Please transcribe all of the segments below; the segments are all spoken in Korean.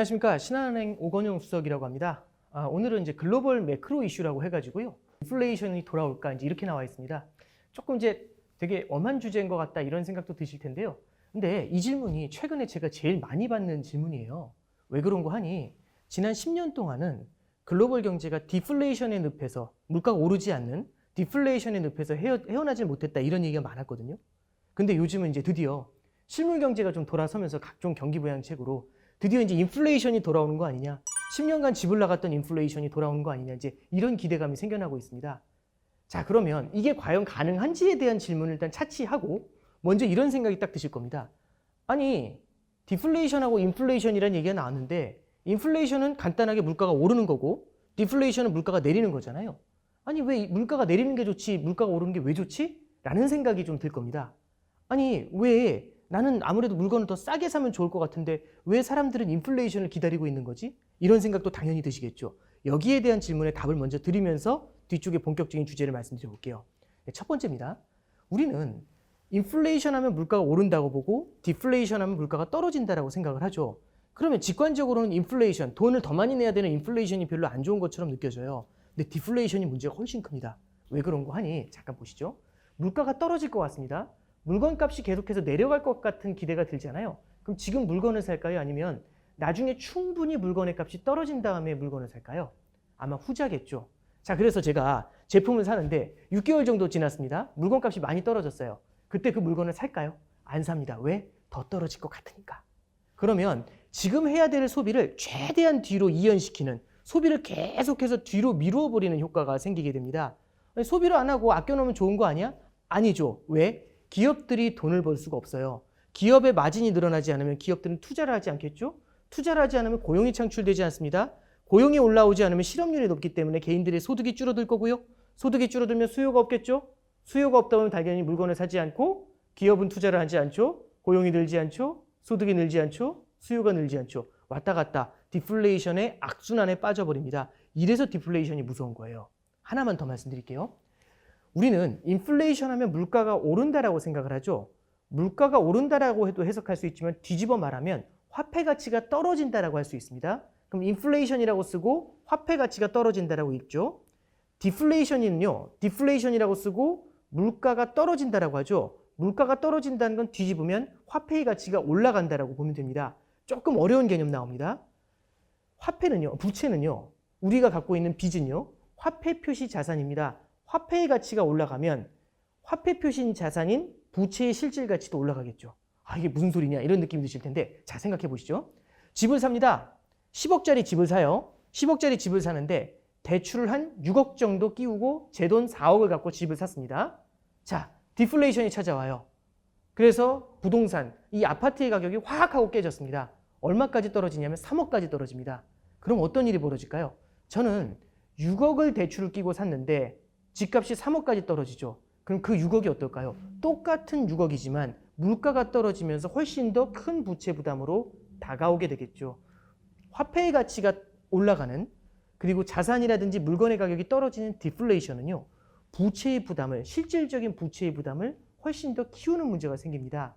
안녕하십니까 신한은행 오건영 수석이라고 합니다. 아, 오늘은 이제 글로벌 매크로 이슈라고 해가지고요. 인플레이션이 돌아올까 이제 이렇게 나와 있습니다. 조금 이제 되게 엄한 주제인 것 같다 이런 생각도 드실 텐데요. 근데 이 질문이 최근에 제가 제일 많이 받는 질문이에요. 왜 그런 거 하니 지난 10년 동안은 글로벌 경제가 디플레이션의 늪에서 물가가 오르지 않는 디플레이션의 늪에서 헤어, 헤어나질 못했다 이런 얘기가 많았거든요. 근데 요즘은 이제 드디어 실물 경제가 좀 돌아서면서 각종 경기 부양책으로 드디어 이제 인플레이션이 돌아오는 거 아니냐. 10년간 집을 나갔던 인플레이션이 돌아오는 거 아니냐. 이제 이런 기대감이 생겨나고 있습니다. 자, 그러면 이게 과연 가능한지에 대한 질문을 일단 차치하고 먼저 이런 생각이 딱 드실 겁니다. 아니, 디플레이션하고 인플레이션이라는 얘기가 나왔는데 인플레이션은 간단하게 물가가 오르는 거고 디플레이션은 물가가 내리는 거잖아요. 아니, 왜 물가가 내리는 게 좋지? 물가가 오르는 게 왜 좋지? 라는 생각이 좀 들 겁니다. 아니, 왜 나는 아무래도 물건을 더 싸게 사면 좋을 것 같은데 왜 사람들은 인플레이션을 기다리고 있는 거지? 이런 생각도 당연히 드시겠죠. 여기에 대한 질문에 답을 먼저 드리면서 뒤쪽에 본격적인 주제를 말씀드려 볼게요. 네, 첫 번째입니다. 우리는 인플레이션 하면 물가가 오른다고 보고 디플레이션 하면 물가가 떨어진다라고 생각을 하죠. 그러면 직관적으로는 인플레이션, 돈을 더 많이 내야 되는 인플레이션이 별로 안 좋은 것처럼 느껴져요. 근데 디플레이션이 문제가 훨씬 큽니다. 왜 그런 거 하니? 잠깐 보시죠. 물가가 떨어질 것 같습니다. 물건 값이 계속해서 내려갈 것 같은 기대가 들잖아요. 그럼 지금 물건을 살까요? 아니면 나중에 충분히 물건의 값이 떨어진 다음에 물건을 살까요? 아마 후자겠죠. 자, 그래서 제가 제품을 사는데 6개월 정도 지났습니다. 물건 값이 많이 떨어졌어요. 그때 그 물건을 살까요? 안 삽니다. 왜? 더 떨어질 것 같으니까. 그러면 지금 해야 될 소비를 최대한 뒤로 이연시키는 소비를 계속해서 뒤로 미루어 버리는 효과가 생기게 됩니다. 소비를 안 하고 아껴놓으면 좋은 거 아니야? 아니죠. 왜? 기업들이 돈을 벌 수가 없어요. 기업의 마진이 늘어나지 않으면 기업들은 투자를 하지 않겠죠? 투자를 하지 않으면 고용이 창출되지 않습니다. 고용이 올라오지 않으면 실업률이 높기 때문에 개인들의 소득이 줄어들 거고요. 소득이 줄어들면 수요가 없겠죠? 수요가 없다 보면 당연히 물건을 사지 않고 기업은 투자를 하지 않죠? 고용이 늘지 않죠? 소득이 늘지 않죠? 수요가 늘지 않죠? 왔다 갔다 디플레이션의 악순환에 빠져버립니다. 이래서 디플레이션이 무서운 거예요. 하나만 더 말씀드릴게요. 우리는 인플레이션 하면 물가가 오른다라고 생각을 하죠. 물가가 오른다라고 해도 해석할 수 있지만 뒤집어 말하면 화폐 가치가 떨어진다라고 할 수 있습니다. 그럼 인플레이션이라고 쓰고 화폐 가치가 떨어진다라고 읽죠. 디플레이션은요. 디플레이션이라고 쓰고 물가가 떨어진다라고 하죠. 물가가 떨어진다는 건 뒤집으면 화폐의 가치가 올라간다라고 보면 됩니다. 조금 어려운 개념 나옵니다. 화폐는요. 부채는요. 우리가 갖고 있는 빚은요. 화폐 표시 자산입니다. 화폐의 가치가 올라가면 화폐 표시인 자산인 부채의 실질 가치도 올라가겠죠. 아, 이게 무슨 소리냐 이런 느낌이 드실 텐데 자 생각해 보시죠. 집을 삽니다. 10억짜리 집을 사요. 10억짜리 집을 사는데 대출을 한 6억 정도 끼우고 제 돈 4억을 갖고 집을 샀습니다. 자, 디플레이션이 찾아와요. 그래서 부동산, 이 아파트의 가격이 확 하고 깨졌습니다. 얼마까지 떨어지냐면 3억까지 떨어집니다. 그럼 어떤 일이 벌어질까요? 저는 6억을 대출을 끼고 샀는데 집값이 3억까지 떨어지죠. 그럼 그 6억이 어떨까요? 똑같은 6억이지만 물가가 떨어지면서 훨씬 더 큰 부채 부담으로 다가오게 되겠죠. 화폐의 가치가 올라가는 그리고 자산이라든지 물건의 가격이 떨어지는 디플레이션은요. 부채의 부담을 실질적인 부채의 부담을 훨씬 더 키우는 문제가 생깁니다.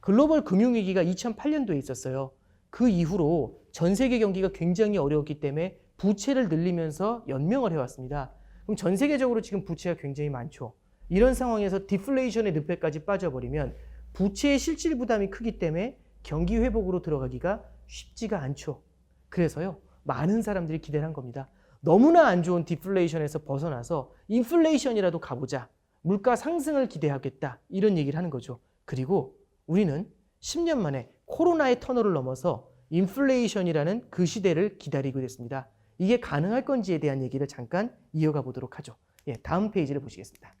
글로벌 금융위기가 2008년도에 있었어요. 그 이후로 전 세계 경기가 굉장히 어려웠기 때문에 부채를 늘리면서 연명을 해왔습니다. 그럼 전 세계적으로 지금 부채가 굉장히 많죠. 이런 상황에서 디플레이션의 늪에까지 빠져버리면 부채의 실질 부담이 크기 때문에 경기 회복으로 들어가기가 쉽지가 않죠. 그래서요, 많은 사람들이 기대를 한 겁니다. 너무나 안 좋은 디플레이션에서 벗어나서 인플레이션이라도 가보자. 물가 상승을 기대하겠다. 이런 얘기를 하는 거죠. 그리고 우리는 10년 만에 코로나의 터널을 넘어서 인플레이션이라는 그 시대를 기다리고 있습니다. 이게 가능할 건지에 대한 얘기를 잠깐 이어가 보도록 하죠. 예, 다음 페이지를 보시겠습니다.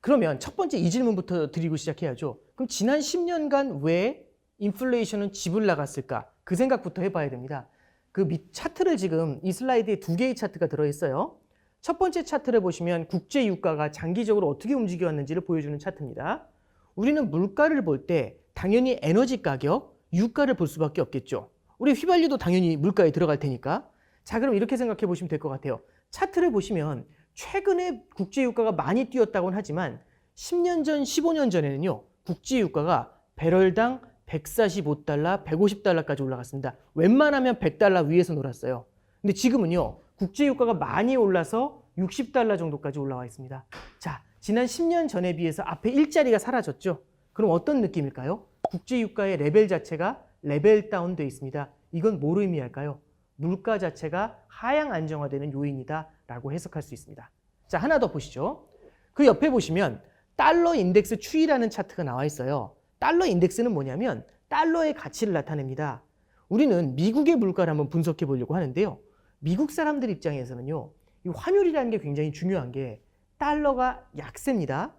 그러면 첫 번째 이 질문부터 드리고 시작해야죠. 그럼 지난 10년간 왜 인플레이션은 집을 나갔을까? 그 생각부터 해봐야 됩니다. 그 밑 차트를 지금 이 슬라이드에 두 개의 차트가 들어있어요. 첫 번째 차트를 보시면 국제 유가가 장기적으로 어떻게 움직여 왔는지를 보여주는 차트입니다. 우리는 물가를 볼 때 당연히 에너지 가격, 유가를 볼 수밖에 없겠죠. 우리 휘발유도 당연히 물가에 들어갈 테니까. 자, 그럼 이렇게 생각해 보시면 될 것 같아요. 차트를 보시면 최근에 국제 유가가 많이 뛰었다고는 하지만 10년 전, 15년 전에는요. 국제 유가가 배럴당 145달러, 150달러까지 올라갔습니다. 웬만하면 100달러 위에서 놀았어요. 근데 지금은요, 국제 유가가 많이 올라서 60달러 정도까지 올라와 있습니다. 자, 지난 10년 전에 비해서 앞에 일자리가 사라졌죠. 그럼 어떤 느낌일까요? 국제 유가의 레벨 자체가 레벨 다운돼 있습니다. 이건 뭐로 의미할까요? 물가 자체가 하향 안정화되는 요인이다라고 해석할 수 있습니다. 자, 하나 더 보시죠. 그 옆에 보시면 달러 인덱스 추이라는 차트가 나와 있어요. 달러 인덱스는 뭐냐면 달러의 가치를 나타냅니다. 우리는 미국의 물가를 한번 분석해 보려고 하는데요. 미국 사람들 입장에서는요. 이 환율이라는 게 굉장히 중요한 게 달러가 약세입니다.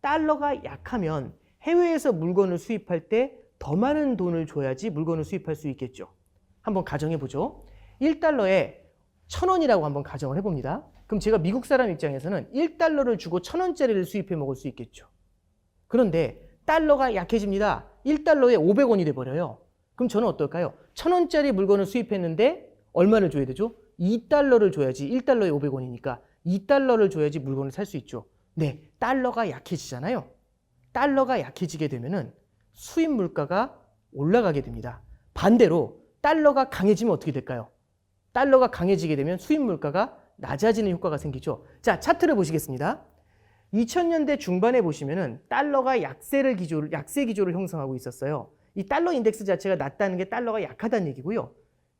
달러가 약하면 해외에서 물건을 수입할 때 더 많은 돈을 줘야지 물건을 수입할 수 있겠죠. 한번 가정해 보죠. 1달러에 1000원이라고 한번 가정을 해 봅니다. 그럼 제가 미국 사람 입장에서는 1달러를 주고 1000원짜리를 수입해 먹을 수 있겠죠. 그런데 달러가 약해집니다. 1달러에 500원이 돼 버려요. 그럼 저는 어떨까요? 1000원짜리 물건을 수입했는데 얼마를 줘야 되죠? 2달러를 줘야지 1달러에 500원이니까 2달러를 줘야지 물건을 살 수 있죠. 네, 달러가 약해지잖아요. 달러가 약해지게 되면은 수입 물가가 올라가게 됩니다. 반대로 달러가 강해지면 어떻게 될까요? 달러가 강해지게 되면 수입 물가가 낮아지는 효과가 생기죠. 자, 차트를 보시겠습니다. 2000년대 중반에 보시면은 달러가 약세를 기조를 약세 기조를 형성하고 있었어요. 이 달러 인덱스 자체가 낮다는 게 달러가 약하다는 얘기고요.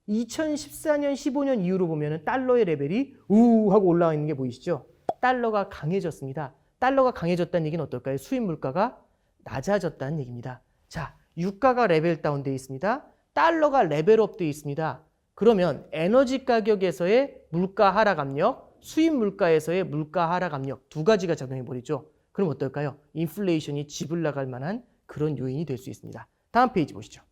2014년, 15년 이후로 보면은 달러의 레벨이 우 하고 올라와 있는 게 보이시죠? 달러가 강해졌습니다. 달러가 강해졌다는 얘기는 어떨까요? 수입 물가가 낮아졌다는 얘기입니다. 자, 유가가 레벨 다운되어 있습니다. 달러가 레벨업 되어 있습니다. 그러면 에너지 가격에서의 물가 하락 압력, 수입 물가에서의 물가 하락 압력 두 가지가 작용해 버리죠. 그럼 어떨까요? 인플레이션이 집을 나갈 만한 그런 요인이 될 수 있습니다. 다음 페이지 보시죠.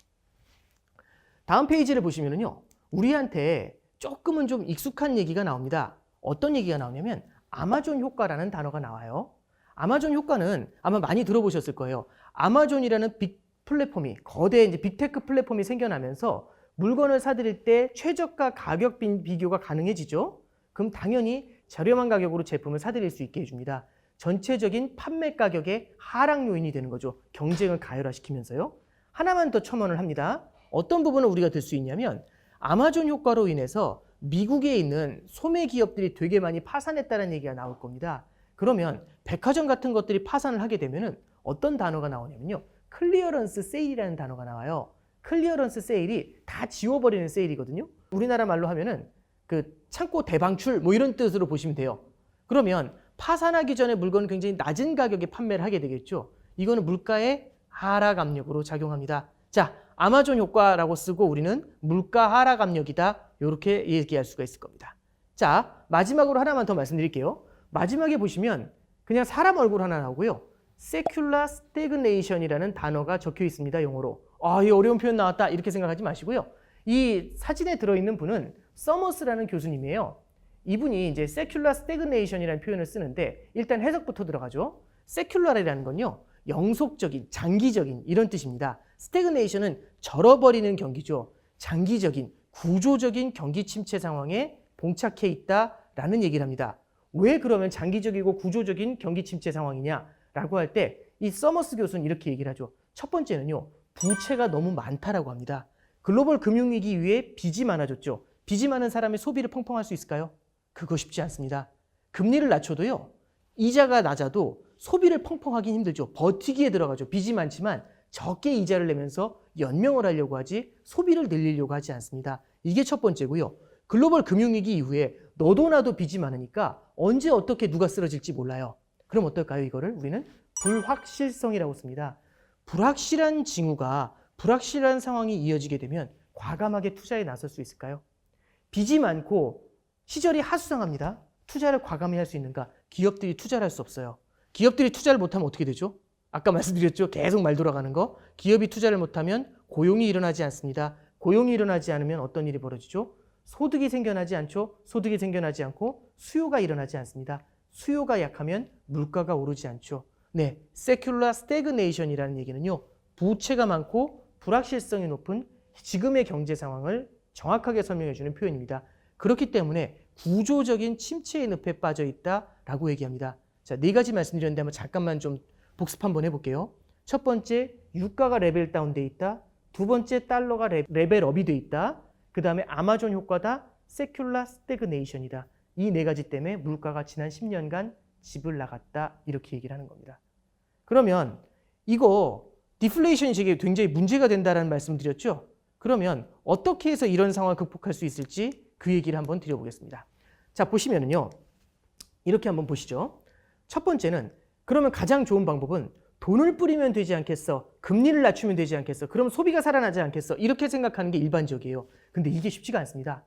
다음 페이지를 보시면은요. 우리한테 조금은 좀 익숙한 얘기가 나옵니다. 어떤 얘기가 나오냐면 아마존 효과라는 단어가 나와요. 아마존 효과는 아마 많이 들어보셨을 거예요. 아마존이라는 빅 플랫폼이 거대 이제 빅테크 플랫폼이 생겨나면서 물건을 사드릴 때 최저가 가격 비- 비교가 가능해지죠. 그럼 당연히 저렴한 가격으로 제품을 사드릴 수 있게 해줍니다. 전체적인 판매 가격의 하락 요인이 되는 거죠. 경쟁을 가열화시키면서요. 하나만 더 첨언을 합니다. 어떤 부분을 우리가 들 수 있냐면 아마존 효과로 인해서 미국에 있는 소매 기업들이 되게 많이 파산했다는 얘기가 나올 겁니다. 그러면 백화점 같은 것들이 파산을 하게 되면은 어떤 단어가 나오냐면요. 클리어런스 세일이라는 단어가 나와요. 클리어런스 세일이 다 지워버리는 세일이거든요. 우리나라 말로 하면은 그 창고 대방출 뭐 이런 뜻으로 보시면 돼요. 그러면 파산하기 전에 물건을 굉장히 낮은 가격에 판매를 하게 되겠죠. 이거는 물가의 하락 압력으로 작용합니다. 자, 아마존 효과라고 쓰고 우리는 물가 하락 압력이다. 이렇게 얘기할 수가 있을 겁니다. 자, 마지막으로 하나만 더 말씀드릴게요. 마지막에 보시면 그냥 사람 얼굴 하나 나오고요. secular stagnation이라는 단어가 적혀 있습니다. 영어로. 아, 이 어려운 표현 나왔다. 이렇게 생각하지 마시고요. 이 사진에 들어있는 분은 서머스라는 교수님이에요. 이분이 이제 secular stagnation이라는 표현을 쓰는데 일단 해석부터 들어가죠. secular이라는 건요. 영속적인, 장기적인 이런 뜻입니다. stagnation은 절어버리는 경기죠. 장기적인, 구조적인 경기 침체 상황에 봉착해 있다라는 얘기를 합니다. 왜 그러면 장기적이고 구조적인 경기 침체 상황이냐라고 할 때 이 서머스 교수는 이렇게 얘기를 하죠. 첫 번째는요. 부채가 너무 많다라고 합니다. 글로벌 금융위기 이후에 빚이 많아졌죠. 빚이 많은 사람의 소비를 펑펑할 수 있을까요? 그거 쉽지 않습니다. 금리를 낮춰도요. 이자가 낮아도 소비를 펑펑하긴 힘들죠. 버티기에 들어가죠. 빚이 많지만 적게 이자를 내면서 연명을 하려고 하지 소비를 늘리려고 하지 않습니다. 이게 첫 번째고요. 글로벌 금융위기 이후에 너도 나도 빚이 많으니까 언제 어떻게 누가 쓰러질지 몰라요. 그럼 어떨까요? 이거를 우리는 불확실성이라고 씁니다. 불확실한 징후가 불확실한 상황이 이어지게 되면 과감하게 투자에 나설 수 있을까요? 빚이 많고 시절이 하수상합니다. 투자를 과감히 할 수 있는가? 기업들이 투자를 할 수 없어요. 기업들이 투자를 못하면 어떻게 되죠? 아까 말씀드렸죠. 계속 말 돌아가는 거. 기업이 투자를 못하면 고용이 일어나지 않습니다. 고용이 일어나지 않으면 어떤 일이 벌어지죠? 소득이 생겨나지 않죠. 소득이 생겨나지 않고 수요가 일어나지 않습니다. 수요가 약하면 물가가 오르지 않죠. 네, secular stagnation이라는 얘기는요. 부채가 많고 불확실성이 높은 지금의 경제 상황을 정확하게 설명해 주는 표현입니다. 그렇기 때문에 구조적인 침체의 늪에 빠져 있다라고 얘기합니다. 자, 네 가지 말씀드렸는데 한번 잠깐만 좀 복습 한번 해 볼게요. 첫 번째 유가가 레벨 다운돼 있다. 두 번째 달러가 레, 레벨 업이 돼 있다. 그 다음에 아마존 효과다. 세큘라 스태그네이션이다. 이 네 가지 때문에 물가가 지난 10년간 집을 나갔다. 이렇게 얘기를 하는 겁니다. 그러면 이거 디플레이션이 제게 굉장히 문제가 된다라는 말씀 드렸죠. 그러면 어떻게 해서 이런 상황을 극복할 수 있을지 그 얘기를 한번 드려보겠습니다. 자 보시면은요. 이렇게 한번 보시죠. 첫 번째는 그러면 가장 좋은 방법은 돈을 뿌리면 되지 않겠어? 금리를 낮추면 되지 않겠어? 그럼 소비가 살아나지 않겠어? 이렇게 생각하는 게 일반적이에요. 근데 이게 쉽지가 않습니다.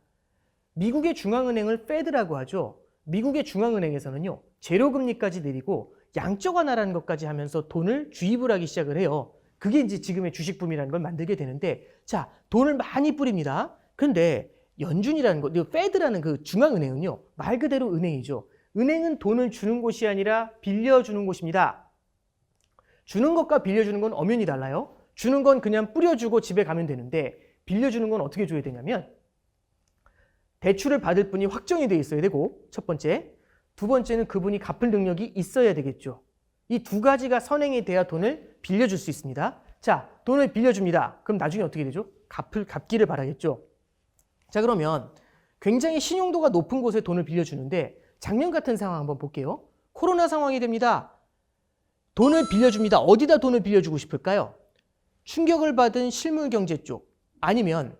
미국의 중앙은행을 페드라고 하죠. 미국의 중앙은행에서는요. 제로금리까지 내리고 양적 완화라는 것까지 하면서 돈을 주입을 하기 시작을 해요. 그게 이제 지금의 주식붐이라는 걸 만들게 되는데 자, 돈을 많이 뿌립니다. 근데 연준이라는 것, 페드라는 그 중앙은행은요. 말 그대로 은행이죠. 은행은 돈을 주는 곳이 아니라 빌려주는 곳입니다. 주는 것과 빌려주는 건 엄연히 달라요. 주는 건 그냥 뿌려주고 집에 가면 되는데 빌려주는 건 어떻게 줘야 되냐면 대출을 받을 분이 확정이 돼 있어야 되고 첫 번째, 두 번째는 그분이 갚을 능력이 있어야 되겠죠. 이 두 가지가 선행이 돼야 돈을 빌려줄 수 있습니다. 자, 돈을 빌려줍니다. 그럼 나중에 어떻게 되죠? 갚을 갚기를 바라겠죠. 자, 그러면 굉장히 신용도가 높은 곳에 돈을 빌려주는데 작년 같은 상황 한번 볼게요. 코로나 상황이 됩니다. 돈을 빌려줍니다. 어디다 돈을 빌려주고 싶을까요? 충격을 받은 실물 경제 쪽 아니면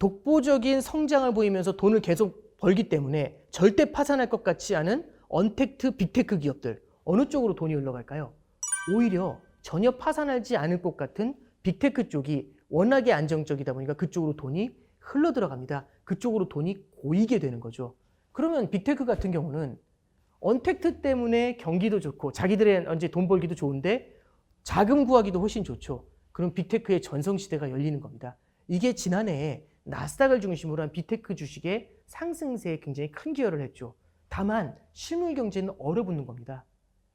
독보적인 성장을 보이면서 돈을 계속 벌기 때문에 절대 파산할 것 같지 않은 언택트 빅테크 기업들 어느 쪽으로 돈이 흘러갈까요? 오히려 전혀 파산하지 않을 것 같은 빅테크 쪽이 워낙에 안정적이다 보니까 그쪽으로 돈이 흘러 들어갑니다. 그쪽으로 돈이 고이게 되는 거죠. 그러면 빅테크 같은 경우는 언택트 때문에 경기도 좋고 자기들의 이제 돈 벌기도 좋은데 자금 구하기도 훨씬 좋죠. 그럼 빅테크의 전성시대가 열리는 겁니다. 이게 지난해 나스닥을 중심으로 한 빅테크 주식의 상승세에 굉장히 큰 기여를 했죠. 다만 실물 경제는 얼어붙는 겁니다.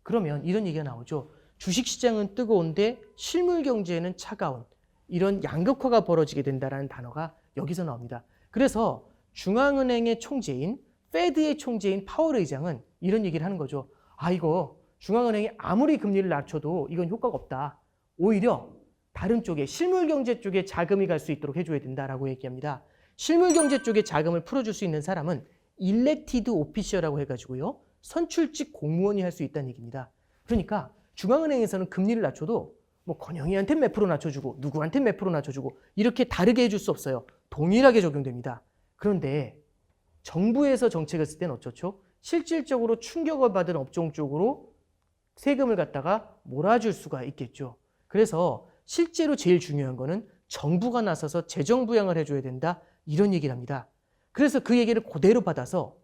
그러면 이런 얘기가 나오죠. 주식 시장은 뜨거운데 실물 경제는 차가운 이런 양극화가 벌어지게 된다라는 단어가 여기서 나옵니다. 그래서 중앙은행의 총재인 페드의 총재인 파월 의장은 이런 얘기를 하는 거죠. 아 이거 중앙은행이 아무리 금리를 낮춰도 이건 효과가 없다. 오히려 다른 쪽에 실물 경제 쪽에 자금이 갈 수 있도록 해줘야 된다라고 얘기합니다. 실물 경제 쪽에 자금을 풀어줄 수 있는 사람은 일렉티드 오피셔라고 해가지고요 선출직 공무원이 할 수 있다는 얘기입니다. 그러니까 중앙은행에서는 금리를 낮춰도 뭐 건영이한테 몇 프로 낮춰주고 누구한테 몇 프로 낮춰주고 이렇게 다르게 해줄 수 없어요. 동일하게 적용됩니다. 그런데 정부에서 정책을 쓸 때는 어쩌죠? 실질적으로 충격을 받은 업종 쪽으로 세금을 갖다가 몰아줄 수가 있겠죠. 그래서 실제로 제일 중요한 거는 정부가 나서서 재정 부양을 해줘야 된다 이런 얘기를 합니다. 그래서 그 얘기를 그대로 받아서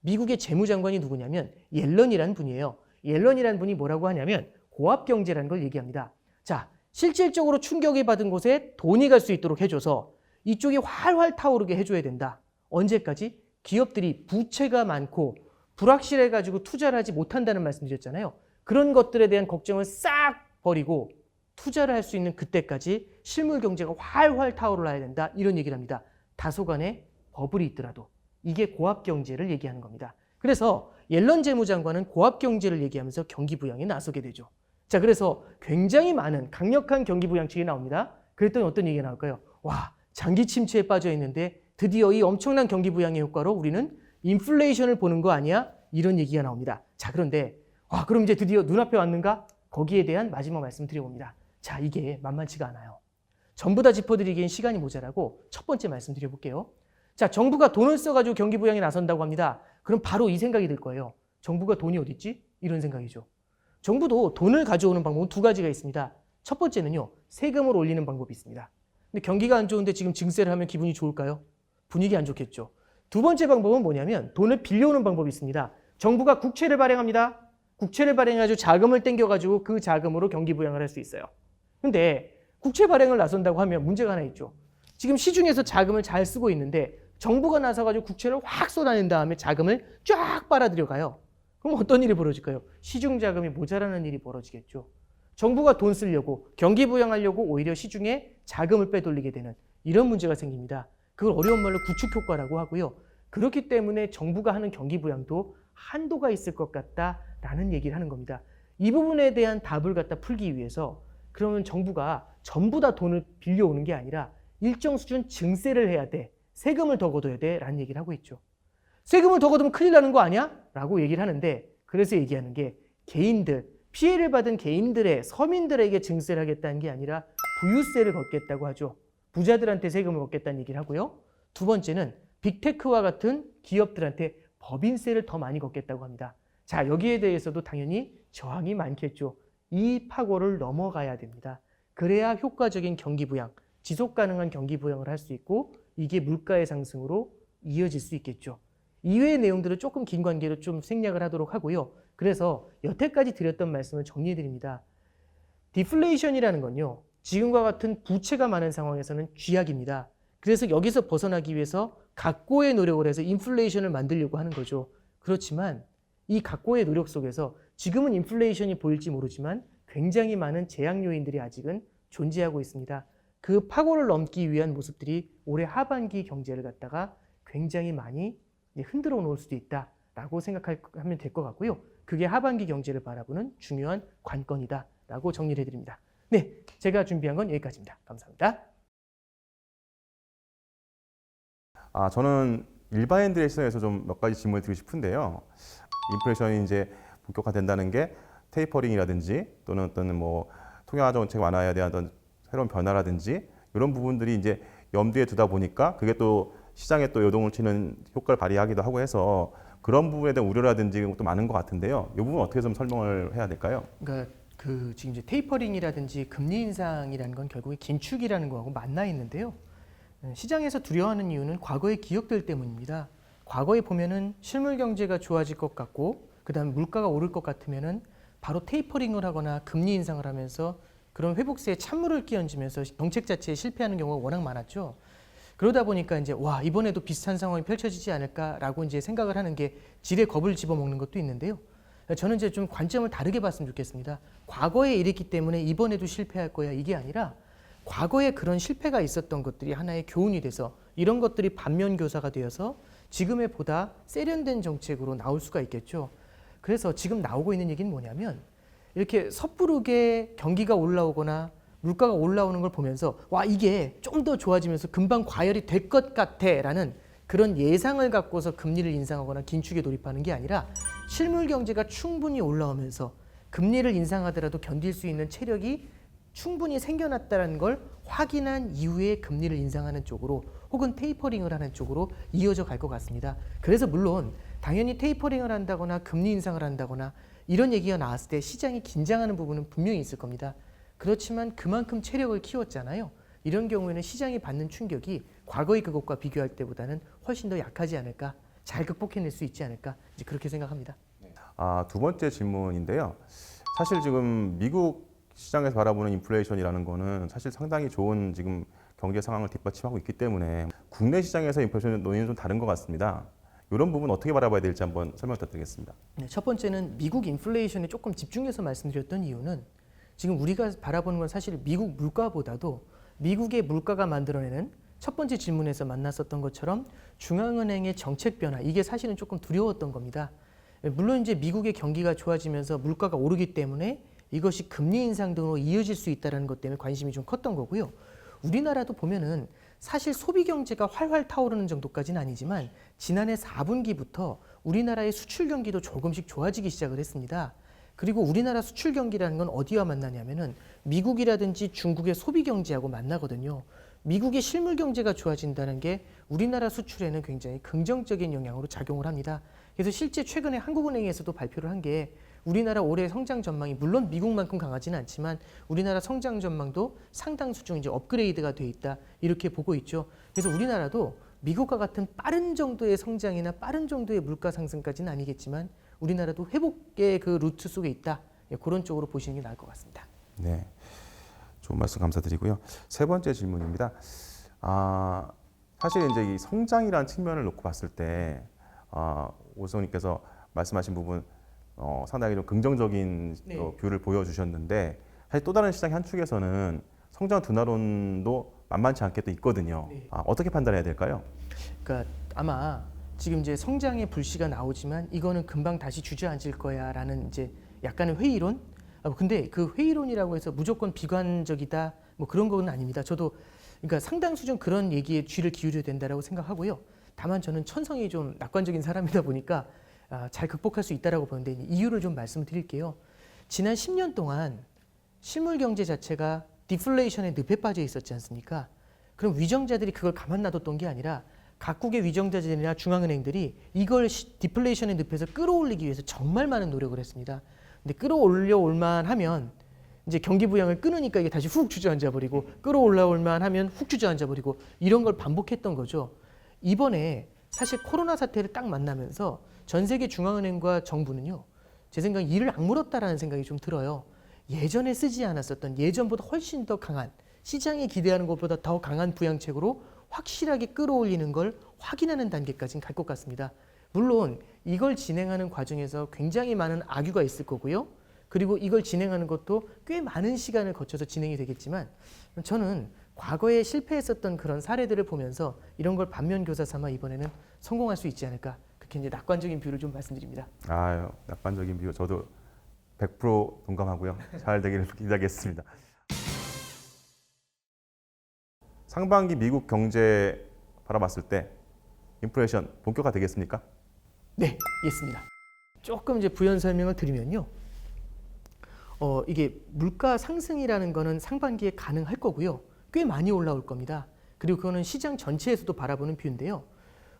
미국의 재무장관이 누구냐면 옐런이라는 분이에요. 옐런이라는 분이 뭐라고 하냐면 고압 경제라는 걸 얘기합니다. 자, 실질적으로 충격을 받은 곳에 돈이 갈 수 있도록 해줘서 이쪽이 활활 타오르게 해줘야 된다. 언제까지? 기업들이 부채가 많고 불확실해가지고 투자를 하지 못한다는 말씀 드렸잖아요. 그런 것들에 대한 걱정을 싹 버리고 투자를 할 수 있는 그때까지 실물 경제가 활활 타오르야 된다. 이런 얘기를 합니다. 다소간의 버블이 있더라도 이게 고압 경제를 얘기하는 겁니다. 그래서 옐런 재무장관은 고압 경제를 얘기하면서 경기 부양에 나서게 되죠. 자, 그래서 굉장히 많은 강력한 경기 부양책이 나옵니다. 그랬더니 어떤 얘기가 나올까요? 와, 장기 침체에 빠져 있는데 드디어 이 엄청난 경기 부양의 효과로 우리는 인플레이션을 보는 거 아니야? 이런 얘기가 나옵니다. 자, 그런데 와, 그럼 이제 드디어 눈앞에 왔는가? 거기에 대한 마지막 말씀 드려봅니다. 자, 이게 만만치가 않아요. 전부 다 짚어드리기엔 시간이 모자라고 첫 번째 말씀 드려 볼게요. 자, 정부가 돈을 써가지고 경기 부양에 나선다고 합니다. 그럼 바로 이 생각이 들 거예요. 정부가 돈이 어딨지? 이런 생각이죠. 정부도 돈을 가져오는 방법은 두 가지가 있습니다. 첫 번째는요, 세금을 올리는 방법이 있습니다. 근데 경기가 안 좋은데 지금 증세를 하면 기분이 좋을까요? 분위기 안 좋겠죠. 두 번째 방법은 뭐냐면 돈을 빌려오는 방법이 있습니다. 정부가 국채를 발행합니다. 국채를 발행해가지고 자금을 땡겨가지고 그 자금으로 경기 부양을 할 수 있어요. 근데 국채 발행을 나선다고 하면 문제가 하나 있죠. 지금 시중에서 자금을 잘 쓰고 있는데 정부가 나서가지고 국채를 확 쏟아낸 다음에 자금을 쫙 빨아들여 가요. 그럼 어떤 일이 벌어질까요? 시중 자금이 모자라는 일이 벌어지겠죠. 정부가 돈 쓰려고 경기 부양하려고 오히려 시중에 자금을 빼돌리게 되는 이런 문제가 생깁니다. 그걸 어려운 말로 구축 효과라고 하고요. 그렇기 때문에 정부가 하는 경기 부양도 한도가 있을 것 같다라는 얘기를 하는 겁니다. 이 부분에 대한 답을 갖다 풀기 위해서 그러면 정부가 전부 다 돈을 빌려오는 게 아니라 일정 수준 증세를 해야 돼. 세금을 더 걷어야 돼. 라는 얘기를 하고 있죠. 세금을 더 걷으면 큰일 나는 거 아니야? 라고 얘기를 하는데 그래서 얘기하는 게 개인들, 피해를 받은 개인들의 서민들에게 증세를 하겠다는 게 아니라 부유세를 걷겠다고 하죠. 부자들한테 세금을 걷겠다는 얘기를 하고요. 두 번째는 빅테크와 같은 기업들한테 법인세를 더 많이 걷겠다고 합니다. 자, 여기에 대해서도 당연히 저항이 많겠죠. 이 파고를 넘어가야 됩니다. 그래야 효과적인 경기 부양, 지속 가능한 경기 부양을 할 수 있고 이게 물가의 상승으로 이어질 수 있겠죠. 이외의 내용들을 조금 긴 관계로 좀 생략을 하도록 하고요. 그래서 여태까지 드렸던 말씀을 정리해 드립니다. 디플레이션이라는 건요. 지금과 같은 부채가 많은 상황에서는 쥐약입니다. 그래서 여기서 벗어나기 위해서 각고의 노력을 해서 인플레이션을 만들려고 하는 거죠. 그렇지만 이 각고의 노력 속에서 지금은 인플레이션이 보일지 모르지만 굉장히 많은 제약 요인들이 아직은 존재하고 있습니다. 그 파고를 넘기 위한 모습들이 올해 하반기 경제를 갖다가 굉장히 많이 흔들어 놓을 수도 있다라고 생각하면 될 것 같고요. 그게 하반기 경제를 바라보는 중요한 관건이다라고 정리를 해드립니다. 네, 제가 준비한 건 여기까지입니다. 감사합니다. 아, 저는 일반인들의 시선에서 좀 몇 가지 질문을 드리고 싶은데요. 인플레이션이 이제 본격화된다는 게 테이퍼링이라든지 또는 어떤 뭐 통화 정책 완화에 대한 어떤 새로운 변화라든지 이런 부분들이 이제 염두에 두다 보니까 그게 또 시장에 또 요동을 치는 효과를 발휘하기도 하고 해서 그런 부분에 대한 우려라든지 또 많은 것 같은데요. 이 부분 어떻게 좀 설명을 해야 될까요? 그러니까 그 지금 이제 테이퍼링이라든지 금리 인상이라는 건 결국에 긴축이라는 거하고 만나 있는데요. 예, 시장에서 두려워하는 이유는 과거의 기억들 때문입니다. 과거에 보면은 실물 경제가 좋아질 것 같고 그다음 물가가 오를 것 같으면은 바로 테이퍼링을 하거나 금리 인상을 하면서 그런 회복세에 찬물을 끼얹으면서 정책 자체에 실패하는 경우가 워낙 많았죠. 그러다 보니까 이제 와 이번에도 비슷한 상황이 펼쳐지지 않을까라고 이제 생각을 하는 게 지레 겁을 집어먹는 것도 있는데요. 저는 이제 좀 관점을 다르게 봤으면 좋겠습니다. 과거에 이랬기 때문에 이번에도 실패할 거야 이게 아니라 과거에 그런 실패가 있었던 것들이 하나의 교훈이 돼서 이런 것들이 반면 교사가 되어서 지금의 보다 세련된 정책으로 나올 수가 있겠죠. 그래서 지금 나오고 있는 얘기는 뭐냐면 이렇게 섣부르게 경기가 올라오거나 물가가 올라오는 걸 보면서 와 이게 좀 더 좋아지면서 금방 과열이 될 것 같아라는 그런 예상을 갖고서 금리를 인상하거나 긴축에 돌입하는 게 아니라 실물 경제가 충분히 올라오면서 금리를 인상하더라도 견딜 수 있는 체력이 충분히 생겨났다는 걸 확인한 이후에 금리를 인상하는 쪽으로 혹은 테이퍼링을 하는 쪽으로 이어져 갈 것 같습니다. 그래서 물론 당연히 테이퍼링을 한다거나 금리 인상을 한다거나 이런 얘기가 나왔을 때 시장이 긴장하는 부분은 분명히 있을 겁니다. 그렇지만 그만큼 체력을 키웠잖아요. 이런 경우에는 시장이 받는 충격이 과거의 그것과 비교할 때보다는 훨씬 더 약하지 않을까, 잘 극복해낼 수 있지 않을까, 이제 그렇게 생각합니다. 아, 두 번째 질문인데요. 사실 지금 미국 시장에서 바라보는 인플레이션이라는 거는 사실 상당히 좋은 지금 경제 상황을 뒷받침하고 있기 때문에 국내 시장에서 인플레이션 논의는 좀 다른 것 같습니다. 이런 부분 어떻게 바라봐야 될지 한번 설명 부탁드리겠습니다. 네, 첫 번째는 미국 인플레이션에 조금 집중해서 말씀드렸던 이유는 지금 우리가 바라보는 건 사실 미국 물가보다도 미국의 물가가 만들어내는 첫 번째 질문에서 만났었던 것처럼 중앙은행의 정책 변화 이게 사실은 조금 두려웠던 겁니다. 물론 이제 미국의 경기가 좋아지면서 물가가 오르기 때문에 이것이 금리 인상 등으로 이어질 수 있다는 것 때문에 관심이 좀 컸던 거고요. 우리나라도 보면은 사실 소비 경제가 활활 타오르는 정도까지는 아니지만 지난해 4분기부터 우리나라의 수출 경기도 조금씩 좋아지기 시작을 했습니다. 그리고 우리나라 수출 경기라는 건 어디와 만나냐면은 미국이라든지 중국의 소비 경제하고 만나거든요. 미국의 실물 경제가 좋아진다는 게 우리나라 수출에는 굉장히 긍정적인 영향으로 작용을 합니다. 그래서 실제 최근에 한국은행에서도 발표를 한게 우리나라 올해 성장 전망이 물론 미국만큼 강하지는 않지만 우리나라 성장 전망도 상당 수준 이제 업그레이드가 돼 있다 이렇게 보고 있죠. 그래서 우리나라도 미국과 같은 빠른 정도의 성장이나 빠른 정도의 물가 상승까지는 아니겠지만 우리나라도 회복의 그 루트 속에 있다. 예, 그런 쪽으로 보시는 게 나을 것 같습니다. 네. 좋은 말씀 감사드리고요. 세 번째 질문입니다. 아, 사실 이제 이 성장이라는 측면을 놓고 봤을 때, 아, 오성님께서 말씀하신 부분, 어, 상당히 좀 긍정적인 네. 어, 뷰를 보여주셨는데, 사실 또 다른 시장 한 축에서는 성장 둔화론도 만만치 않게 또 있거든요. 네. 아, 어떻게 판단해야 될까요? 그러니까 아마 지금 이제 성장의 불씨가 나오지만 이거는 금방 다시 주저앉을 거야라는 이제 약간의 회의론 아, 근데 그 회의론이라고 해서 무조건 비관적이다 뭐 그런 건 아닙니다. 저도 그러니까 상당수 좀 그런 얘기에 귀를 기울여야 된다라고 생각하고요. 다만 저는 천성이 좀 낙관적인 사람이다 보니까 아, 잘 극복할 수 있다라고 보는데 이유를 좀 말씀드릴게요. 지난 10년 동안 실물 경제 자체가 디플레이션의 늪에 빠져 있었지 않습니까? 그럼 위정자들이 그걸 가만 놔뒀던 게 아니라 각국의 위정자들이나 중앙은행들이 이걸 시- 디플레이션의 늪에서 끌어올리기 위해서 정말 많은 노력을 했습니다. 근데 끌어올려 올만 하면 이제 경기 부양을 끊으니까 이게 다시 훅 주저앉아 버리고 끌어올라올만 하면 훅 주저앉아 버리고 이런 걸 반복했던 거죠. 이번에 사실 코로나 사태를 딱 만나면서 전 세계 중앙은행과 정부는요. 제 생각에 이를 악물었다라는 생각이 좀 들어요. 예전에 쓰지 않았었던 예전보다 훨씬 더 강한 시장이 기대하는 것보다 더 강한 부양책으로 확실하게 끌어올리는 걸 확인하는 단계까지는 갈 것 같습니다. 물론 이걸 진행하는 과정에서 굉장히 많은 악유가 있을 거고요. 그리고 이걸 진행하는 것도 꽤 많은 시간을 거쳐서 진행이 되겠지만 저는 과거에 실패했었던 그런 사례들을 보면서 이런 걸 반면 교사 삼아 이번에는 성공할 수 있지 않을까 그렇게 이제 낙관적인 뷰를 좀 말씀드립니다. 아유, 낙관적인 비유 저도 100% 동감하고요. 잘 되기를 기대하겠습니다. 상반기 미국 경제 바라봤을 때 인플레이션 본격화 되겠습니까? 네, 있습니다. 조금 이제 부연 설명을 드리면요. 어, 이게 물가 상승이라는 거는 상반기에 가능할 거고요. 꽤 많이 올라올 겁니다. 그리고 그거는 시장 전체에서도 바라보는 뷰인데요.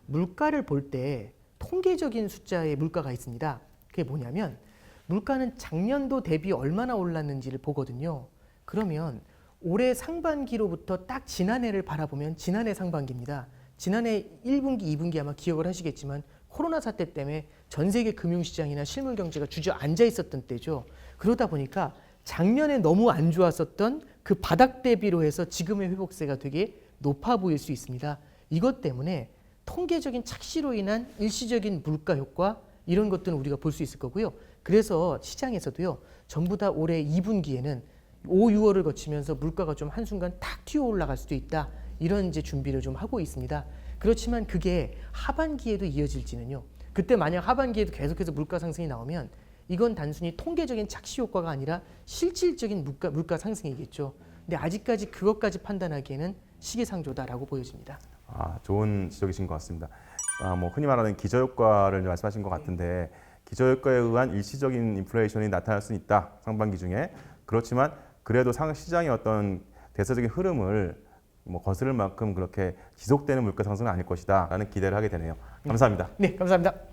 물가를 볼 때 통계적인 숫자의 물가가 있습니다. 그게 뭐냐면 물가는 작년도 대비 얼마나 올랐는지를 보거든요. 그러면 올해 상반기로부터 딱 지난해를 바라보면 지난해 상반기입니다. 지난해 1분기, 2분기 아마 기억을 하시겠지만 코로나 사태 때문에 전 세계 금융시장이나 실물 경제가 주저앉아 있었던 때죠. 그러다 보니까 작년에 너무 안 좋았었던 그 바닥 대비로 해서 지금의 회복세가 되게 높아 보일 수 있습니다. 이것 때문에 통계적인 착시로 인한 일시적인 물가 효과 이런 것들은 우리가 볼 수 있을 거고요. 그래서 시장에서도요. 전부 다 올해 2분기에는 5, 6월을 거치면서 물가가 좀 한순간 탁 튀어 올라갈 수도 있다. 이런 이제 준비를 좀 하고 있습니다. 그렇지만 그게 하반기에도 이어질지는요. 그때 만약 하반기에도 계속해서 물가 상승이 나오면 이건 단순히 통계적인 착시 효과가 아니라 실질적인 물가, 물가 상승이겠죠. 근데 아직까지 그것까지 판단하기에는 시기상조다라고 보여집니다. 아, 좋은 지적이신 것 같습니다. 아, 뭐 흔히 말하는 기저효과를 말씀하신 것 같은데 기저효과에 의한 일시적인 인플레이션이 나타날 수 있다 상반기 중에 그렇지만 그래도 상 시장의 어떤 대세적인 흐름을 뭐 거스를 만큼 그렇게 지속되는 물가 상승은 아닐 것이다라는 기대를 하게 되네요. 감사합니다. 네, 감사합니다.